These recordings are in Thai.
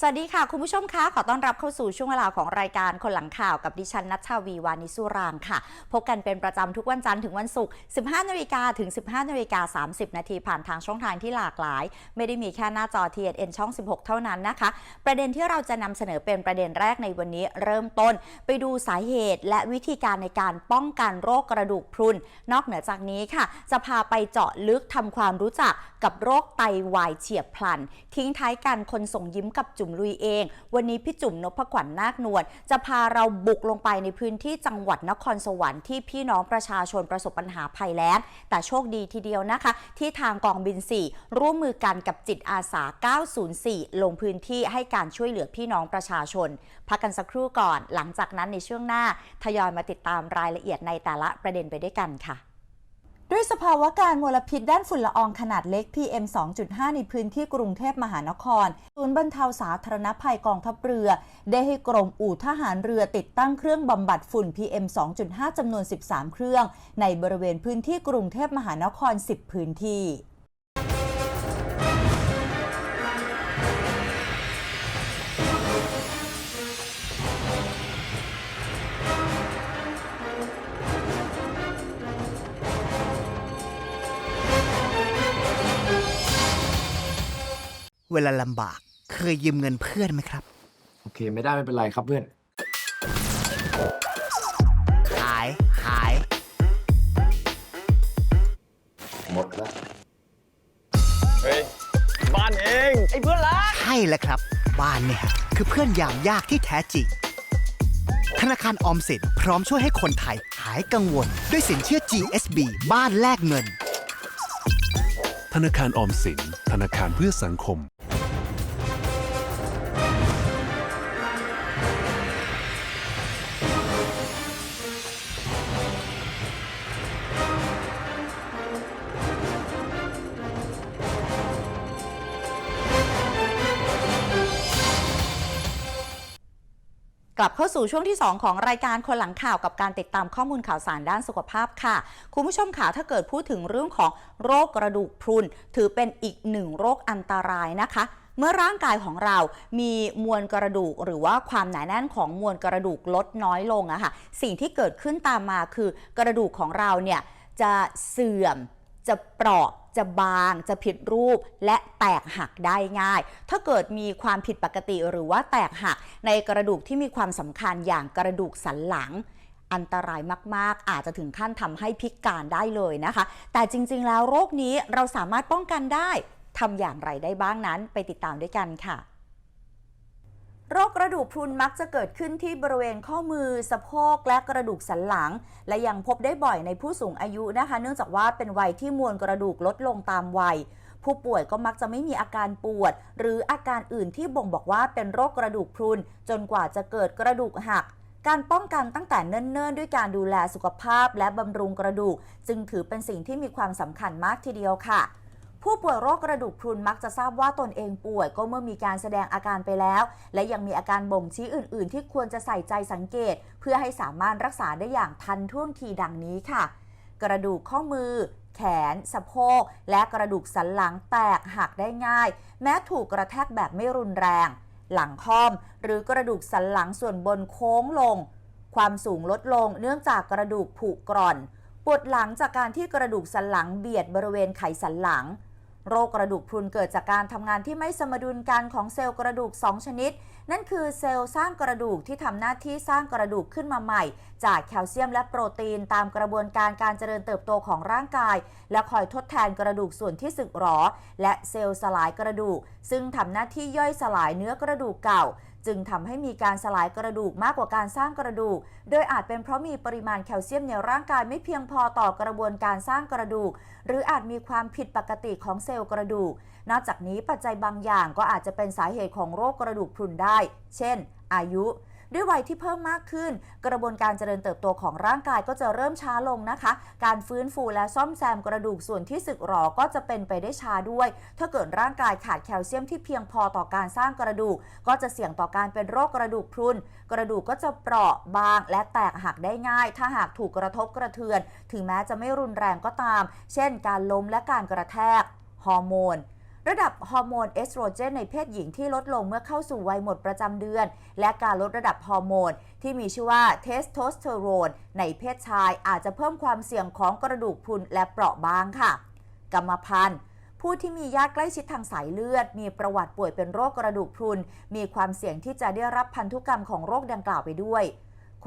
สวัสดีค่ะ คุณผู้ชมคะ ขอต้อนรับเข้าสู่ช่วงเวลาของรายการคนหลังข่าวกับดิฉันนัชชาวีวานิสุรางค่ะ พบกันเป็นประจำทุกวันจันทร์ถึงวันศุกร์ 15 นาฬิกาถึง 15 นาฬิกา 30 นาทีผ่านทางช่องทางที่หลากหลาย ไม่ได้มีแค่หน้าจอ TNN ช่อง 16 เท่านั้นนะคะ ประเด็นที่เราจะนำเสนอเป็นประเด็นแรกในวันนี้เริ่มต้น ไปดูสาเหตุและวิธีการในการป้องกันโรคกระดูกพรุน นอกเหนือจากนี้ค่ะ จะพาไปเจาะลึกทำความรู้จักกับโรคไตวายเฉียบพลัน ทิ้งท้ายกันคนส่งยิ้มกับจุ๋มลุยเอง วันนี้พี่จุ๋มนพขวัญนาคนวลจะพาเราบุกลงไปในพื้นที่จังหวัดนครสวรรค์ที่พี่น้องประชาชนประสบปัญหาภัยแล้ง แต่โชคดีทีเดียวนะคะ ที่ทางกองบิน 4 ร่วมมือกันกับจิตอาสา 904 ลงพื้นที่ให้การช่วยเหลือพี่น้องประชาชน พักกันสักครู่ก่อน หลังจากนั้นในช่วงหน้าทยอยมาติดตามรายละเอียดในแต่ละประเด็นไปด้วยกันค่ะ ด้วยสภาวะการมลพิษด้านฝุ่นละอองขนาดเล็ก PM 2.5 ในพื้นที่กรุงเทพมหานคร ศูนย์บรรเทาสาธารณภัยกองทัพเรือ ได้ให้กรมอู่ทหารเรือติดตั้งเครื่องบำบัดฝุ่น PM 2.5 จำนวน 13 เครื่อง ในบริเวณพื้นที่กรุงเทพมหานคร 10 พื้นที่ เวลาลำบาก เคยยืมเงินเพื่อนไหมครับ โอเค ไม่ได้ไม่เป็นไรครับเพื่อน หายหาย หมดแล้ว เฮ้ย บ้านเอง ไอ้เพื่อนรัก ใช่แล้วครับ บ้านเนี่ยคือเพื่อนยามยากที่แท้จริง ธนาคารออมสินพร้อมช่วยให้คนไทยหายกังวล ด้วยสินเชื่อ GSB บ้านแลกเงิน ธนาคารออมสิน ธนาคารเพื่อสังคม กลับเข้าสู่ช่วงที่ 2 ของรายการคนหลังข่าวกับการติดตามข้อมูลข่าวสารด้านสุขภาพค่ะ คุณผู้ชมค่ะถ้าเกิดพูดถึงเรื่องของโรคกระดูกพรุน ถือเป็นอีกหนึ่งโรคอันตรายนะคะเมื่อร่างกายของเรามีมวลกระดูก หรือว่าความหนาแน่นของมวลกระดูกลดน้อยลงอะค่ะ สิ่งที่เกิดขึ้นตามมาคือกระดูกของเราเนี่ยจะเสื่อม จะเปราะ จะบางจะผิดรูปและแตกหักได้ง่าย ถ้าเกิดมีความผิดปกติหรือว่าแตกหักในกระดูกที่มีความสำคัญอย่างกระดูกสันหลังอันตรายมาก ๆ อาจจะถึงขั้นทำให้พิการได้เลยนะคะ แต่จริง ๆ แล้วโรคนี้เราสามารถป้องกันได้ทำอย่างไรได้บ้างนั้น ไปติดตามด้วยกันค่ะ โรคกระดูกพรุนมักจะเกิดขึ้นที่บริเวณข้อมือสะโพกและกระดูกสันหลัง และยังพบได้บ่อยในผู้สูงอายุนะคะ เนื่องจากว่าเป็นวัยที่มวลกระดูกลดลงตามวัย ผู้ป่วยก็มักจะไม่มีอาการปวด หรืออาการอื่นที่บ่งบอกว่าเป็นโรคกระดูกพรุน จนกว่าจะเกิดกระดูกหักการป้องกันตั้งแต่เนิ่นๆ ด้วยการดูแลสุขภาพและบำรุงกระดูก จึงถือเป็นสิ่งที่มีความสำคัญมากทีเดียวค่ะ ผู้ป่วยโรคกระดูกพรุนมักจะทราบว่าตนเองป่วยก็เมื่อมีการแสดงอาการไปแล้ว และยังมีอาการบ่งชี้อื่น ๆ ที่ควรจะใส่ใจสังเกต เพื่อให้สามารถรักษาได้อย่างทันท่วงทีดังนี้ค่ะ กระดูกข้อมือ แขน สะโพก และกระดูกสันหลังแตกหักได้ง่าย แม้ถูกกระแทกแบบไม่รุนแรง หลังค่อม หรือกระดูกสันหลังส่วนบนโค้งลง ความสูงลดลงเนื่องจากกระดูกผุกร่อนปวดหลังจากการที่กระดูกสันหลังเบียดบริเวณไขสันหลัง โรคกระดูกพรุนเกิดจากการทำงานที่ไม่สมดุลกันของเซลล์กระดูก 2 ชนิด นั่นคือเซลล์สร้างกระดูกที่ทำหน้าที่สร้างกระดูกขึ้นมาใหม่ จากแคลเซียมและโปรตีนตามกระบวนการการเจริญเติบโตของร่างกาย และคอยทดแทนกระดูกส่วนที่สึกหรอ และเซลล์สลายกระดูก ซึ่งทำหน้าที่ย่อยสลายเนื้อกระดูกเก่า จึงทำให้มีการสลายกระดูกมากกว่าการสร้างกระดูก โดยอาจเป็นเพราะมีปริมาณแคลเซียมในร่างกายไม่เพียงพอต่อกระบวนการสร้างกระดูก หรืออาจมีความผิดปกติของเซลล์กระดูก นอกจากนี้ปัจจัยบางอย่างก็อาจจะเป็นสาเหตุของโรคกระดูกพรุนได้ เช่น อายุ ด้วยวัยที่เพิ่มมากขึ้น กระบวนการเจริญเติบโตของร่างกายก็จะเริ่มช้าลงนะคะ การฟื้นฟูและซ่อมแซมกระดูกส่วนที่สึกหรอก็จะเป็นไปได้ช้าด้วย ถ้าเกิดร่างกายขาดแคลเซียมที่เพียงพอต่อการสร้างกระดูก ก็จะเสี่ยงต่อการเป็นโรคกระดูกพรุน กระดูกก็จะเปราะบาง และแตกหักได้ง่าย ถ้าหากถูกกระทบกระเทือน ถึงแม้จะไม่รุนแรงก็ตาม เช่น การล้มและการกระแทก ฮอร์โมน ระดับฮอร์โมนเอสโตรเจนในเพศหญิงที่ลดลงเมื่อเข้าสู่วัยหมดประจำเดือน และการลดระดับฮอร์โมนที่มีชื่อว่าเทสโทสเตอโรนในเพศชายอาจจะเพิ่มความเสี่ยงของกระดูกพรุนและเปราะบางค่ะ กรรมพันธุ์ผู้ที่มีญาติใกล้ชิดทางสายเลือด มีประวัติป่วยเป็นโรคกระดูกพรุน มีความเสี่ยงที่จะได้รับพันธุกรรมของโรคดังกล่าวไปด้วย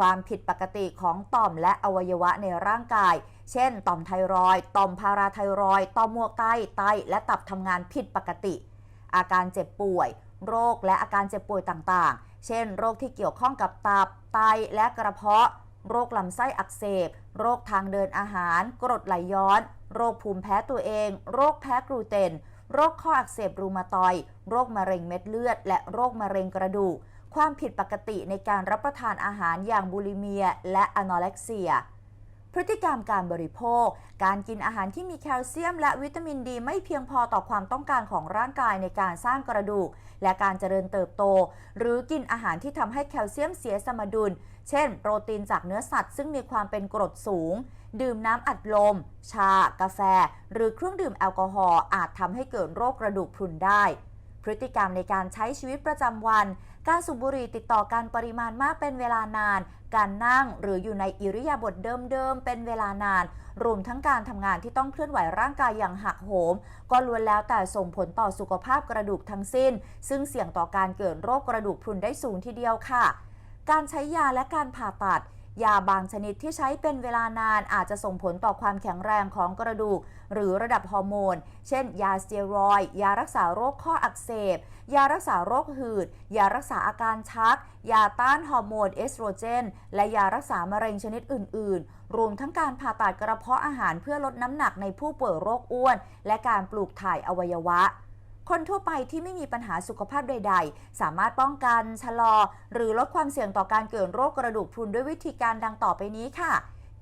ความผิดปกติของต่อมและอวัยวะในร่างกาย เช่น ต่อมไทรอยด์ต่อมพาราไทรอยด์ต่อมมวกไต ไต และตับทำงานผิดปกติ อาการเจ็บป่วย โรคและอาการเจ็บป่วยต่างๆ เช่น โรคที่เกี่ยวข้องกับตับ ไต และกระเพาะ โรคลำไส้อักเสบ โรคทางเดินอาหาร กรดไหลย้อน โรคภูมิแพ้ตัวเอง โรคแพ้กลูเตน โรคข้ออักเสบรูมาตอยด์โรคมะเร็งเม็ดเลือด และโรคมะเร็งกระดูก ความผิดปกติในการรับประทานอาหารอย่างบูลิเมีย และอนอเร็กเซีย พฤติกรรมการบริโภค การกินอาหารที่มีแคลเซียม และวิตามินดี ไม่เพียงพอต่อความต้องการของร่างกายในการสร้างกระดูก และการเจริญเติบโต หรือกินอาหารที่ทำให้แคลเซียมเสียสมดุล เช่น โปรตีนจากเนื้อสัตว์ ซึ่งมีความเป็นกรดสูง ดื่มน้ำอัดลม ชา กาแฟ หรือเครื่องดื่มแอลกอฮอล์อาจทำให้เกิดโรคกระดูกพรุนได้ พฤติกรรมในการใช้ชีวิตประจำวัน การสูบบุหรี่ติดต่อกันปริมาณมากเป็นเวลานาน การนั่งหรืออยู่ในอิริยาบถเดิมๆเป็นเวลานาน รวมทั้งการทำงานที่ต้องเคลื่อนไหวร่างกายอย่างหักโหม ก็ล้วนแล้วแต่ส่งผลต่อสุขภาพกระดูกทั้งสิ้น ซึ่งเสี่ยงต่อการเกิดโรคกระดูกพรุนได้สูงทีเดียวค่ะ การใช้ยาและการผ่าตัด ยาบางชนิดที่ใช้เป็นเวลานานอาจจะส่งผลต่อความแข็งแรงของกระดูก หรือระดับฮอร์โมน เช่น ยาสเตียรอยด์ยารักษาโรคข้ออักเสบ ยารักษาโรคหืด ยารักษาอาการชัก ยาต้านฮอร์โมนเอสโตรเจน และยารักษามะเร็งชนิดอื่น ๆ รวมทั้งการผ่าตัดกระเพาะอาหารเพื่อลดน้ำหนักในผู้ป่วยโรคอ้วน และการปลูกถ่ายอวัยวะ คนทั่วไปที่ไม่มีปัญหาสุขภาพใด ๆ สามารถป้องกัน ชะลอ หรือลดความเสี่ยงต่อการเกิดโรคกระดูกพรุนด้วยวิธีการดังต่อไปนี้ค่ะ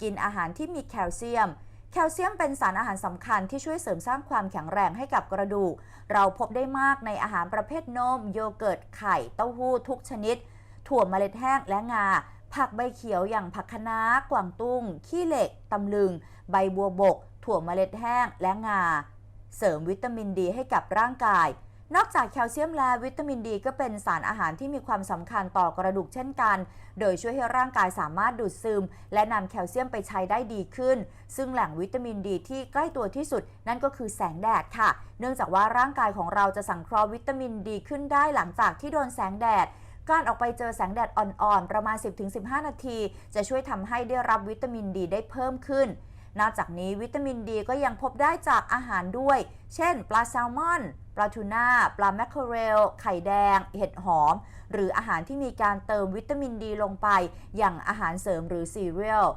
กินอาหารที่มีแคลเซียม แคลเซียมเป็นสารอาหารสำคัญที่ช่วยเสริมสร้างความแข็งแรงให้กับกระดูก เราพบได้มากในอาหารประเภทนม โยเกิร์ต ไข่ เต้าหู้ทุกชนิด ถั่วเมล็ดแห้งและงา ผักใบเขียวอย่างผักคะน้ากวางตุ้ง ขี้เหล็ก ตำลึง ใบบัวบก ถั่วเมล็ดแห้ง และงา เสริมวิตามินดีให้กับร่างกาย นอกจากแคลเซียมและวิตามินดีก็เป็นสารอาหารที่มีความสำคัญต่อกระดูกเช่นกัน โดยช่วยให้ร่างกายสามารถดูดซึม และนำแคลเซียมไปใช้ได้ดีขึ้น ซึ่งแหล่งวิตามินดีที่ใกล้ตัวที่สุด นั่นก็คือแสงแดดค่ะ เนื่องจากว่าร่างกายของเราจะสังเคราะห์วิตามินดีขึ้นได้หลังจากที่โดนแสงแดดการออกไปเจอแสงแดดอ่อนๆ ประมาณ 10-15 นาที จะช่วยทำให้ได้รับวิตามินดีได้เพิ่มขึ้น นอกจากนี้วิตามินดีก็ยังพบได้จากอาหารด้วย เช่น ปลาแซลมอน ปลาทูน่า ปลาแมคเคอเรล ไข่แดง เห็ดหอม หรืออาหารที่มีการเติมวิตามินดีลงไป อย่างอาหารเสริมหรือซีเรียล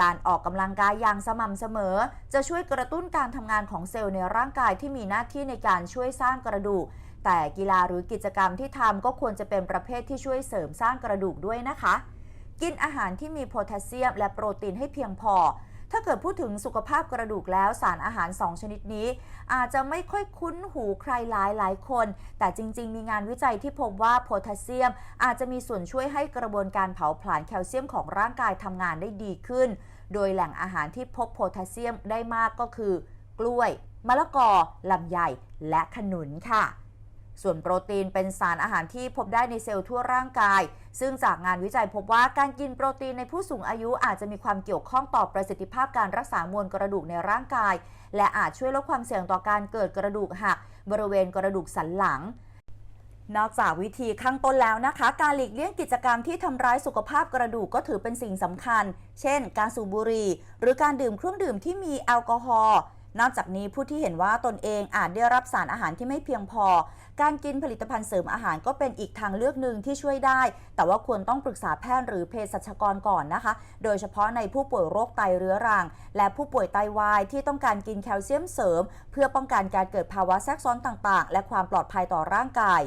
การออกกำลังกายอย่างสม่ำเสมอ จะช่วยกระตุ้นการทำงานของเซลล์ในร่างกายที่มีหน้าที่ในการช่วยสร้างกระดูก แต่กีฬาหรือกิจกรรมที่ทำก็ควรจะเป็นประเภทที่ช่วยเสริมสร้างกระดูกด้วยนะคะ กินอาหารที่มีโพแทสเซียมและโปรตีนให้เพียงพอ ถ้าเกิดพูดถึงสุขภาพกระดูกแล้วสารอาหาร 2 ชนิดนี้ อาจจะไม่ค่อยคุ้นหูใครหลายหลายคน แต่จริง ๆ มีงานวิจัยที่พบว่าโพแทสเซียม อาจจะมีส่วนช่วยให้กระบวนการเผาผลาญแคลเซียมของร่างกายทำงานได้ดีขึ้น โดยแหล่งอาหารที่พบโพแทสเซียมได้มากก็คือ กล้วย มะละกอลำไยและขนุนค่ะ ส่วนโปรตีนเป็นสารอาหารที่พบได้ในเซลล์ทั่วร่างกาย ซึ่งจากงานวิจัยพบว่าการกินโปรตีนในผู้สูงอายุอาจจะมีความเกี่ยวข้องต่อประสิทธิภาพการรักษามวลกระดูกในร่างกาย และอาจช่วยลดความเสี่ยงต่อการเกิดกระดูกหัก บริเวณกระดูกสันหลังนอกจากวิธีข้างต้นแล้วนะคะ การหลีกเลี่ยงกิจกรรมที่ทำร้ายสุขภาพกระดูกก็ถือเป็นสิ่งสำคัญ เช่น การสูบบุหรี่หรือการดื่มเครื่องดื่มที่มีแอลกอฮอล์ นอกจากนี้ผู้ที่เห็นว่าตนเองอาจได้รับสารอาหารที่ไม่เพียงพอ การกินผลิตภัณฑ์เสริมอาหารก็เป็นอีกทางเลือกหนึ่งที่ช่วยได้ แต่ว่าควรต้องปรึกษาแพทย์หรือเภสัชกรก่อนนะคะ โดยเฉพาะในผู้ป่วยโรคไตเรื้อรัง และผู้ป่วยไตวายที่ต้องการกินแคลเซียมเสริม เพื่อป้องกันการเกิดภาวะแทรกซ้อนต่างๆ และความปลอดภัยต่อร่างกาย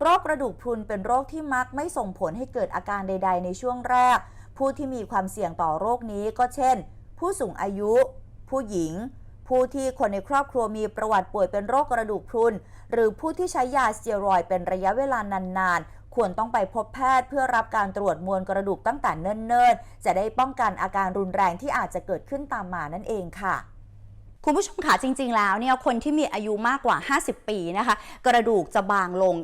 โรคกระดูกพรุนเป็นโรคที่มักไม่ส่งผลให้เกิดอาการใด ๆ ในช่วงแรก ผู้ที่มีความเสี่ยงต่อโรคนี้ก็เช่น ผู้สูงอายุ ผู้หญิง ผู้ที่คนในครอบครัวมีประวัติป่วยเป็นโรคกระดูกพรุน หรือผู้ที่ใช้ยาสเตียรอยเป็นระยะเวลานานๆ ควรต้องไปพบแพทย์เพื่อรับการตรวจมวลกระดูกตั้งแต่เนิ่นๆ จะได้ป้องกันอาการรุนแรงที่อาจจะเกิดขึ้นตามมานั่นเองค่ะคุณผู้ชมค่ะจริง ๆ แล้วเนี่ยคนที่มีอายุมากกว่า 50 ปีนะคะ กระดูกจะบางลง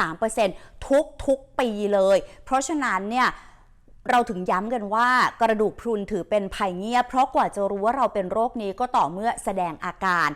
1-3%ทุก ๆ ปีเลย เพราะฉะนั้นเนี่ย เราถึงย้ำกันว่ากระดูกพรุนถือเป็นภัยเงียบ เพราะกว่าจะรู้ว่าเราเป็นโรคนี้ก็ต่อเมื่อแสดงอาการ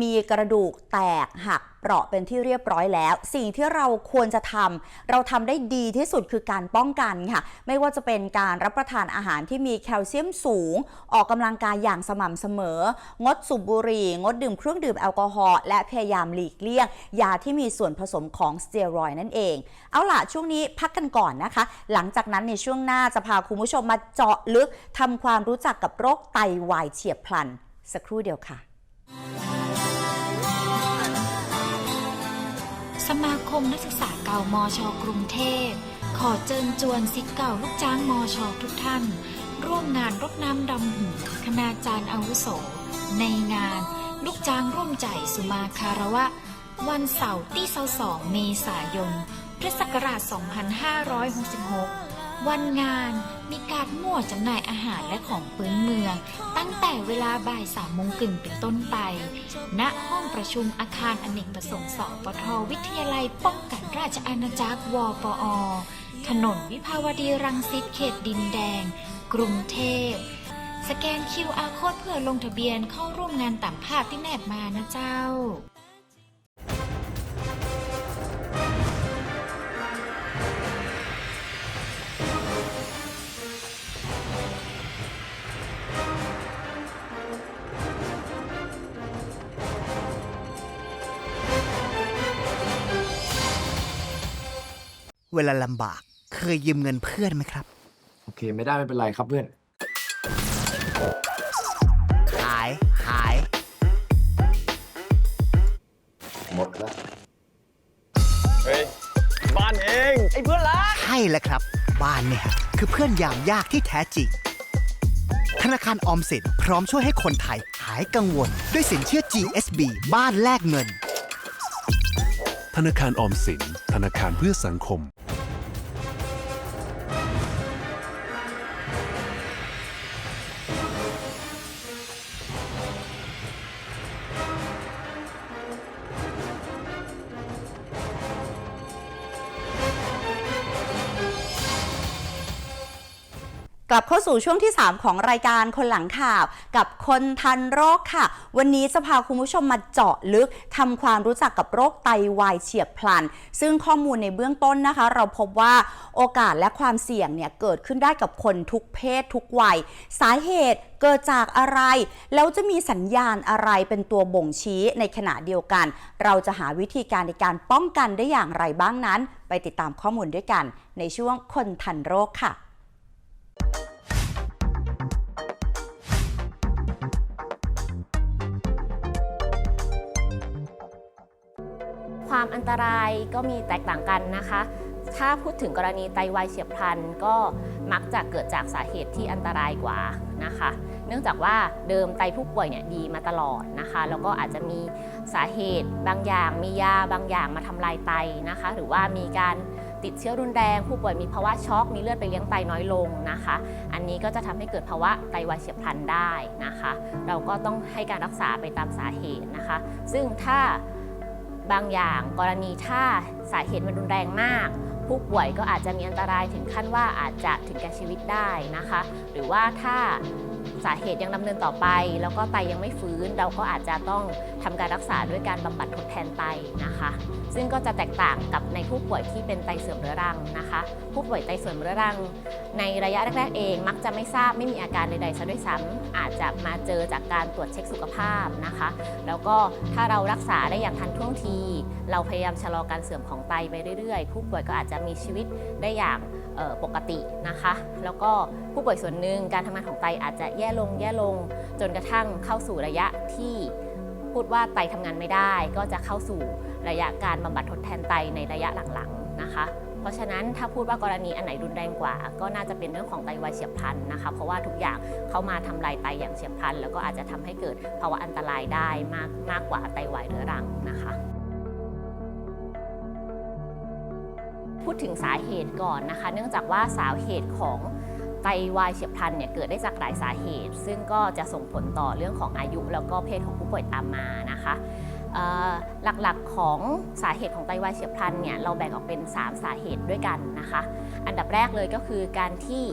มีกระดูกแตกหักเปราะเป็นที่เรียบร้อยแล้ว สิ่งที่เราควรจะทำเราทำได้ดีที่สุดคือการป้องกันค่ะ ไม่ว่าจะเป็นการรับประทานอาหารที่มีแคลเซียมสูง ออกกำลังกายอย่างสม่ำเสมอ งดสูบบุหรี่ งดดื่มเครื่องดื่มแอลกอฮอล์และพยายามหลีกเลี่ยง ยาที่มีส่วนผสมของสเตียรอยด์นั่นเอง เอาล่ะ ช่วงนี้พักกันก่อนนะคะ หลังจากนั้นในช่วงหน้าจะพาคุณผู้ชมมาเจาะลึกทำความรู้จักกับโรคไตวายเฉียบพลัน สักครู่เดียวค่ะ มาคมนักศึกษาเก่ามอชอกรุงเทพ ขอเจิญจวนสิทธิ์เก่าลูกจ้างมอชอทุกท่าน ร่วมงานรดน้ำดำหัวคณาจารย์อาวุโส ในงานลูกจ้างร่วมใจสุมาคารวะ วันเสาร์ที่22เมษายนพุทธศักราช2566 วันงานมีการ จำหน่ายอาหารและของพื้นเมือง ตั้งแต่เวลาบ่ายสามโมงกึ่งเป็นต้นไป ณ ห้องประชุมอาคารอเนกประสงค์สปทวิทยาลัยป้องกันราชอาณาจักรวปอ ถนนวิภาวดีรังสิตเขตดินแดง กรุงเทพ สแกน QR โค้ดเพื่อลงทะเบียนเข้าร่วมงานตามภาพที่แนบมานะเจ้า เวลาลำบาก เคยยืมเงินเพื่อนไหมครับ โอเค ไม่ได้ไม่เป็นไรครับเพื่อน หายหาย หมดแล้ว เฮ้ย บ้านเอง ไอ้เพื่อนรักใช่แล้วครับ บ้านเนี่ยคือเพื่อนยามยากที่แท้จริง ธนาคารออมสินพร้อมช่วยให้คนไทยหายกังวล ด้วยสินเชื่อ GSB บ้านแลกเงิน ธนาคารออมสิน ธนาคารเพื่อสังคม กลับเข้าสู่ช่วงที่ 3 ของรายการคนหลังข่าว กับคนทันโรคค่ะ วันนี้จะพาคุณผู้ชมมาเจาะลึกทำความรู้จักกับโรคไตวายเฉียบพลัน ซึ่งข้อมูลในเบื้องต้นนะคะ เราพบว่าโอกาสและความเสี่ยงเนี่ยเกิดขึ้นได้กับคนทุกเพศทุกวัย สาเหตุเกิดจากอะไร แล้วจะมีสัญญาณอะไรเป็นตัวบ่งชี้ในขณะเดียวกัน เราจะหาวิธีการในการป้องกันได้อย่างไรบ้างนั้น ไปติดตามข้อมูลด้วยกัน ในช่วงคนทันโรคค่ะ ความอันตรายก็มีแตกต่างกันนะคะ ถ้าพูดถึงกรณีไตวายเฉียบพลันก็มักจะเกิดจากสาเหตุที่อันตรายกว่านะคะ เนื่องจากว่าเดิมไตผู้ป่วยเนี่ยดีมาตลอดนะคะ แล้วก็อาจจะมีสาเหตุบางอย่าง มียาบางอย่างมาทำลายไตนะคะ หรือว่ามีการ ติดเชื้อรุนแรง ผู้ป่วยมีภาวะช็อก มีเลือดไปเลี้ยงไตน้อยลงนะคะ อันนี้ก็จะทำให้เกิดภาวะไตวายเฉียบพลันได้นะคะ เราก็ต้องให้การรักษาไปตามสาเหตุนะคะ ซึ่งถ้าบางอย่างกรณีถ้าสาเหตุมันรุนแรงมาก ผู้ป่วยก็อาจจะมีอันตรายถึงขั้นว่าอาจจะถึงแก่ชีวิตได้นะคะ หรือว่าถ้า สาเหตุยังดำเนินต่อไป แล้วก็ไตยังไม่ฟื้น เราก็อาจจะต้องทำการรักษาด้วยการบำบัดทดแทนไตนะคะ ซึ่งก็จะแตกต่างกับในผู้ป่วยที่เป็นไตเสื่อมเรื้อรังนะคะ ผู้ป่วยไตเสื่อมเรื้อรัง ในระยะแรกๆเองมักจะไม่ทราบไม่มีอาการใดๆซะด้วยซ้ำอาจจะมาเจอจากการตรวจเช็คสุขภาพนะคะ แล้วก็ถ้าเรารักษาได้อย่างทันท่วงที เราพยายามชะลอการเสื่อมของไตไปเรื่อยๆ ผู้ป่วยก็อาจจะมีชีวิตได้อย่าง ปกตินะคะ แล้วก็ผู้ป่วยส่วนหนึ่งการทำงานของไตอาจจะแย่ลงแย่ลง จนกระทั่งเข้าสู่ระยะที่พูดว่าไตทำงานไม่ได้ ก็จะเข้าสู่ระยะการบำบัดทดแทนไตในระยะหลังๆนะคะ เพราะฉะนั้นถ้าพูดว่ากรณีอันไหนรุนแรงกว่า ก็น่าจะเป็นเรื่องของไตวายเฉียบพลันนะคะ เพราะว่าทุกอย่างเข้ามาทำลายไตอย่างเฉียบพลัน แล้วก็อาจจะทำให้เกิดภาวะอันตรายได้มากมากกว่าไตวายเรื้อรังนะคะ พูดถึงสาเหตุก่อนนะคะ เนื่องจากว่าสาเหตุของไตวายเฉียบพลันเนี่ยเกิดได้จากหลายสาเหตุ ซึ่งก็จะส่งผลต่อเรื่องของอายุ แล้วก็เพศของผู้ป่วยตามมานะคะหลักๆของสาเหตุของไตวายเฉียบพลันเนี่ยเราแบ่งออกเป็น 3 สาเหตุด้วยกันนะคะ อันดับแรกเลยก็คือการที่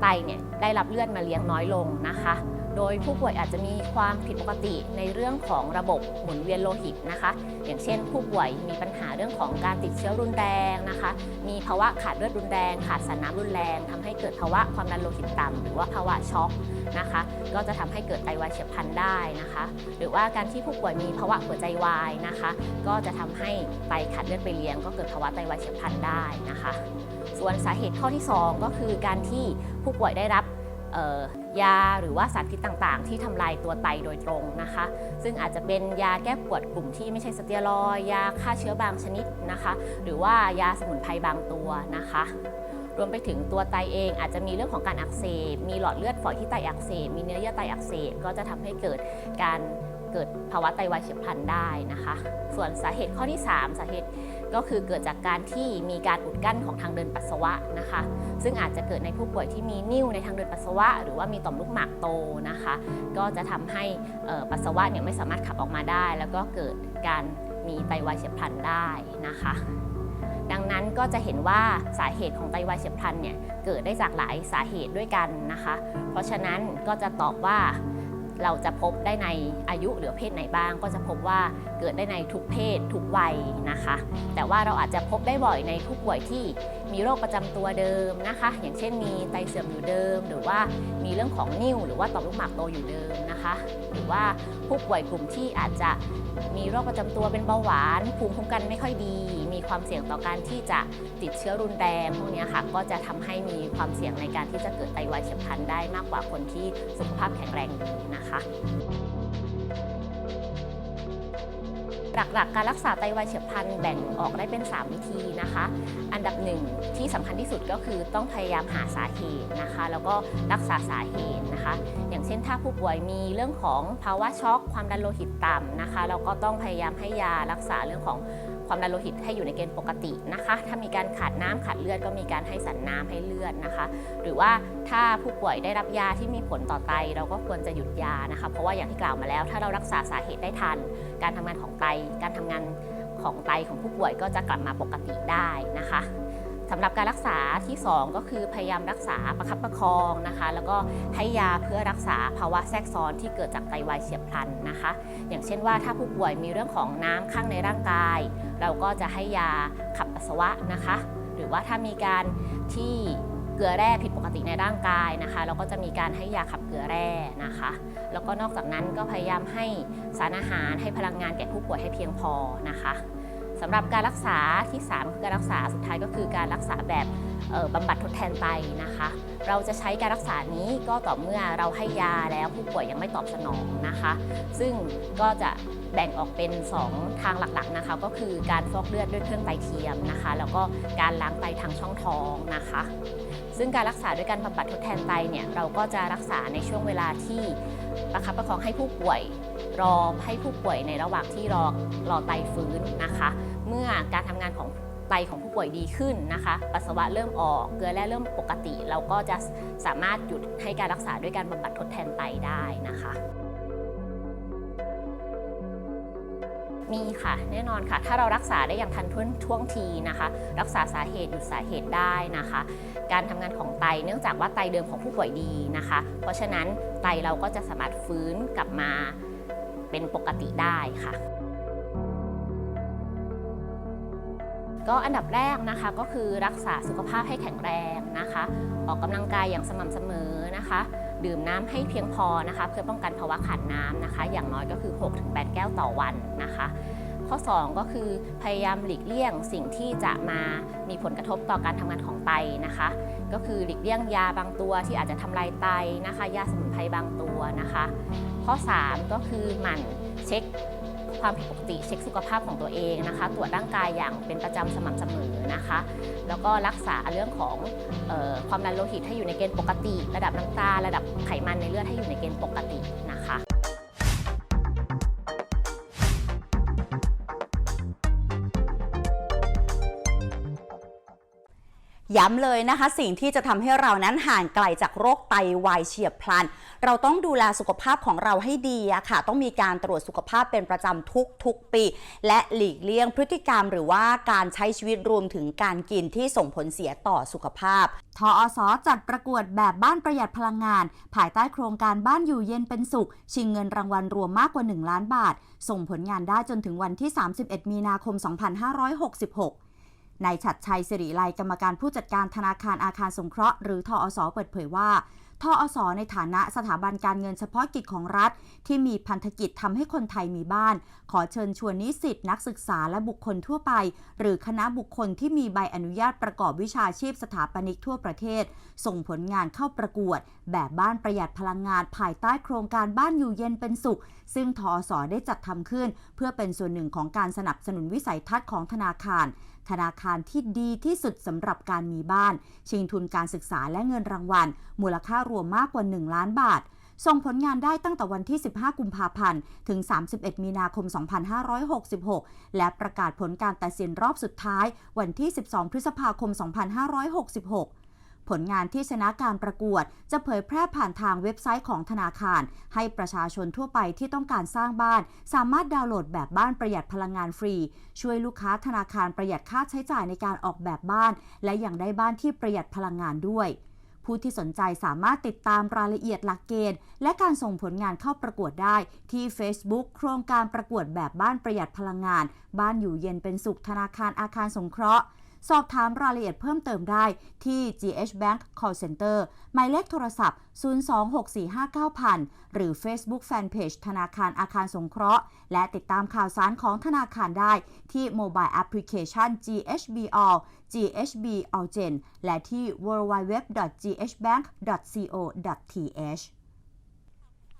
ไตเนี่ยได้รับเลือดมาเลี้ยงน้อยลงนะคะ โดยผู้ป่วยอาจจะมีความผิดปกติในเรื่องของระบบหมุนเวียนโลหิตนะคะ อย่างเช่น ผู้ป่วยมีปัญหาเรื่องของการติดเชื้อรุนแรงนะคะ มีภาวะขาดเลือดรุนแรงขาดสารน้ำรุนแรงทำให้เกิดภาวะความดันโลหิตต่ำหรือว่าภาวะช็อกนะคะ ก็จะทำให้เกิดไตวายเฉียบพลันได้นะคะ หรือว่าการที่ผู้ป่วยมีภาวะหัวใจวายนะคะ ก็จะทำให้ไตขาดเลือดไปเลี้ยง ก็เกิดภาวะไตวายเฉียบพลันได้นะคะ ส่วนสาเหตุข้อที่ 2 ก็คือการที่ผู้ป่วยได้รับ ยาหรือว่าสารพิษต่างๆ ที่ทำลายตัวไตโดยตรงนะคะ ซึ่งอาจจะเป็นยาแก้ปวดกลุ่มที่ไม่ใช่สเตียรอยยาฆ่าเชื้อบางชนิดนะคะ หรือว่ายาสมุนไพรบางตัวนะคะรวมไปถึงตัวไตเองอาจจะมีเรื่องของการอักเสบ มีหลอดเลือดฝอยที่ไตอักเสบ มีเนื้อเยื่อไตอักเสบ ก็จะทำให้เกิดการเกิดภาวะไตวายเฉียบพลันได้นะคะ ส่วนสาเหตุข้อที่ 3 สาเหตุ ก็คือเกิดจากการที่มีการอุดกั้นของทางเดินปัสสาวะนะคะ ซึ่งอาจจะเกิดในผู้ป่วยที่มีนิ่วในทางเดินปัสสาวะ หรือว่ามีต่อมลูกหมากโตนะคะ ก็จะทำให้ปัสสาวะเนี่ยไม่สามารถขับออกมาได้ แล้วก็เกิดการมีไตวายเฉียบพลันได้นะคะดังนั้นก็จะเห็นว่าสาเหตุของไตวายเฉียบพลันเนี่ยเกิดได้จากหลายสาเหตุด้วยกันนะคะ เพราะฉะนั้นก็จะตอบว่า เราจะพบได้ในอายุหรือเพศไหนบ้าง ก็จะพบว่าเกิดได้ในทุกเพศทุกวัยนะคะ แต่ว่าเราอาจจะพบได้บ่อยในผู้ป่วยที่มีโรคประจำตัวเดิมนะคะ อย่างเช่นมีไตเสื่อมอยู่เดิม หรือว่ามีเรื่องของนิ่วหรือว่าต่อมลูกหมากโตอยู่เดิมนะคะ หรือว่าผู้ป่วยกลุ่มที่อาจจะมีโรคประจำตัวเป็นเบาหวานภูมิคุ้มกันไม่ค่อยดี มีความเสี่ยงต่อการที่จะติดเชื้อรุนแรงพวกนี้ค่ะก็จะทำให้มีความเสี่ยงในการที่จะเกิดไตวายเฉียบพลันได้มากกว่าคนที่สุขภาพแข็งแรงดีนะคะหลักๆ การรักษาไตวายเฉียบพลันแบ่งออกได้เป็น 3 วิธีนะคะ อันดับหนึ่งที่สำคัญที่สุดก็คือต้องพยายามหาสาเหตุนะคะ แล้วก็รักษาสาเหตุนะคะ อย่างเช่นถ้าผู้ป่วยมีเรื่องของภาวะช็อก ความดันโลหิตต่ำนะคะ เราก็ต้องพยายามให้ยารักษาเรื่องของ ความดันโลหิตให้อยู่ในเกณฑ์ปกตินะคะ ถ้ามีการขาดน้ำขาดเลือดก็มีการให้สารน้ำให้เลือดนะคะ หรือว่าถ้าผู้ป่วยได้รับยาที่มีผลต่อไต เราก็ควรจะหยุดยานะคะ เพราะว่าอย่างที่กล่าวมาแล้ว ถ้าเรารักษาสาเหตุได้ทัน การทำงานของไต การทำงานของไตของผู้ป่วยก็จะกลับมาปกติได้นะคะ สำหรับการรักษาที่ 2 ก็คือพยายามรักษาประคับประคองนะคะ แล้วก็ให้ยาเพื่อรักษาภาวะแทรกซ้อนที่เกิดจากไตวายเฉียบพลันนะคะ อย่างเช่นว่าถ้าผู้ป่วยมีเรื่องของน้ำข้างในร่างกาย เราก็จะให้ยาขับปัสสาวะนะคะ หรือว่าถ้ามีการที่เกลือแร่ผิดปกติในร่างกายนะคะ เราก็จะมีการให้ยาขับเกลือแร่นะคะ แล้วก็นอกจากนั้นก็พยายามให้สารอาหารให้พลังงานแก่ผู้ป่วยให้เพียงพอนะคะ สำหรับการรักษาที่ 3 คือการรักษาสุดท้ายก็คือการรักษาแบบบำบัดทดแทนไตนะคะ เราจะใช้การรักษานี้ก็ต่อเมื่อเราให้ยาแล้วผู้ป่วยยังไม่ตอบสนองนะคะ ซึ่งก็จะแบ่งออกเป็น 2 ทางหลักๆนะคะ ก็คือการฟอกเลือดด้วยเครื่องไตเทียมนะคะ แล้วก็การล้างไตทางช่องท้องนะคะ ซึ่งการรักษาด้วยการบำบัดทดแทนไตเนี่ยเราก็จะรักษาในช่วงเวลาที่ประคับประคองให้ผู้ป่วยรอให้ผู้ป่วยในระหว่างที่รอรอไตฟื้นนะคะ มื่อการทำงานของไตของผู้ป่วยดีขึ้นนะคะ ปัสสาวะเริ่มออก เกลือแร่เริ่มปกติ เราก็จะสามารถหยุดให้การรักษาด้วยการบำบัดทดแทนไตได้นะคะ มีค่ะแน่นอนค่ะ ถ้าเรารักษาได้อย่างทันท่วงท่วงทีนะคะ รักษาสาเหตุหยุดสาเหตุได้นะคะ การทำงานของไตเนื่องจากว่าไตเดิมของผู้ป่วยดีนะคะ เพราะฉะนั้นไตเราก็จะสามารถฟื้นกลับมาเป็นปกติได้ค่ะ ก็อันดับแรกนะคะก็คือรักษาสุขภาพให้แข็งแรงนะคะ ออกกำลังกายอย่างสม่ำเสมอนะคะ ดื่มน้ำให้เพียงพอนะคะ เพื่อป้องกันภาวะขาดน้ำนะคะ อย่างน้อยก็คือ 6-8 แก้วต่อวันนะคะ ข้อ 2 ก็คือพยายามหลีกเลี่ยงสิ่งที่จะมามีผลกระทบต่อการทำงานของไตนะคะ ก็คือหลีกเลี่ยงยาบางตัวที่อาจจะทำลายไตนะคะ ยาสมุนไพรบางตัวนะคะ ข้อ 3 ก็คือหมั่นเช็ค ความผิดปกติเช็คสุขภาพของตัวเองนะคะ ตรวจร่างกายอย่างเป็นประจำสม่ำเสมอนะคะ แล้วก็รักษาเรื่องของออความดันโลหิตให้อยู่ในเกณฑ์ปกติ ระดับน้ำตาลระดับไขมันในเลือดให้อยู่ในเกณฑ์ปกตินะคะ ยย้ำเลยนะคะ สิ่งที่จะทำให้เรานั้นห่างไกลจากโรคไตวายเฉียบพลัน เราต้องดูแลสุขภาพของเราให้ดีอะค่ะ ต้องมีการตรวจสุขภาพเป็นประจำทุกทุกๆปี และหลีกเลี่ยงพฤติกรรมหรือว่าการใช้ชีวิตรวมถึงการกินที่ส่งผลเสียต่อสุขภาพ ทออสจัดประกวดแบบบ้านประหยัดพลังงาน ภายใต้โครงการบ้านอยู่เย็นเป็นสุข ชิงเงินรางวัลรวมมากกว่า 1 ล้านบาท ส่งผลงานได้จนถึงวันที่ 31 มีนาคม 2566 นายฉัดชัยสิริไลกรรมการผู้จัดการธนาคารอาคารสงเคราะห์หรือทอสเปิดเผยว่าทอสในฐานะสถาบันการเงินเฉพาะกิจของรัฐ ที่มีพันธกิจทำให้คนไทยมีบ้าน ขอเชิญชวนนิสิตนักศึกษาและบุคคลทั่วไป หรือคณะบุคคลที่มีใบอนุญาตประกอบวิชาชีพสถาปนิกทั่วประเทศ ส่งผลงานเข้าประกวด แบบบ้านประหยัดพลังงานภายใต้โครงการบ้านอยู่เย็นเป็นสุข ซึ่งทอสได้จัดทำขึ้น เพื่อเป็นส่วนหนึ่งของการสนับสนุนวิสัยทัศน์ของธนาคาร ธนาคารที่ดีที่สุดสำหรับการมีบ้าน ชิงทุนการศึกษาและเงินรางวัล มูลค่ารวมมากกว่า 1 ล้านบาทส่งผลงานได้ตั้งแต่วันที่ 15 กุมภาพันธ์ ถึง 31 มีนาคม 2566 และประกาศผลการตัดสินรอบสุดท้ายวันที่ 12 พฤษภาคม 2566 ผลงานที่ชนะการประกวด จะเผยแพร่ผ่านทางเว็บไซต์ของธนาคาร ให้ประชาชนทั่วไปที่ต้องการสร้างบ้าน สามารถดาวน์โหลดแบบบ้านประหยัดพลังงานฟรี ช่วยลูกค้าธนาคารประหยัดค่าใช้จ่ายในการออกแบบบ้าน และยังได้บ้านที่ประหยัดพลังงานด้วยผู้ที่สนใจสามารถติดตามรายละเอียดหลักเกณฑ์ และการส่งผลงานเข้าประกวดได้ที่ Facebook โครงการประกวดแบบบ้านประหยัดพลังงาน บ้านอยู่เย็นเป็นสุขธนาคารอาคารสงเคราะห์ สอบถามรายละเอียดเพิ่มเติมได้ที่ GH Bank Call Center หมายเลขโทรศัพท์ 026459000 หรือ Facebook Fanpage ธนาคารอาคารสงเคราะห์ และติดตามข่าวสารของธนาคารได้ที่ Mobile Application GHB All GHB All Gen และที่ www.ghbank.co.th